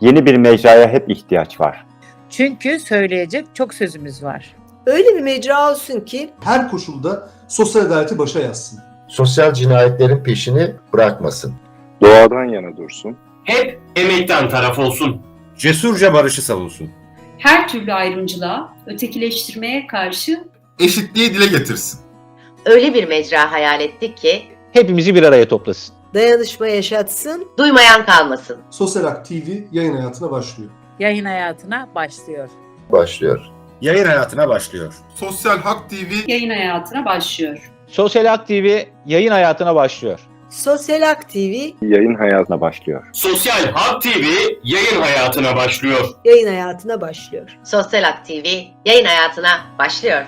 Yeni bir mecraya hep ihtiyaç var. Çünkü söyleyecek çok sözümüz var. Öyle bir mecra olsun ki her koşulda sosyal adaleti başa yazsın. Sosyal cinayetlerin peşini bırakmasın. Doğadan yana dursun. hep emekten taraf olsun. Cesurca barışı savunsun. her türlü ayrımcılığa, ötekileştirmeye karşı eşitliği dile getirsin. Öyle bir mecra hayal ettik ki Hepimizi bir araya toplasın. Dayanışma yaşatsın. duymayan kalmasın. Sosyal Hak TV yayın hayatına başlıyor. Yayın hayatına başlıyor. Başlıyor. Yayın hayatına başlıyor. Sosyal Hak TV yayın hayatına başlıyor. Sosyal Hak TV yayın hayatına başlıyor. Sosyal Hak TV Yayın hayatına başlıyor. Sosyal Halk TV yayın hayatına başlıyor. yayın hayatına başlıyor. Sosyal Hak TV yayın hayatına başlıyor.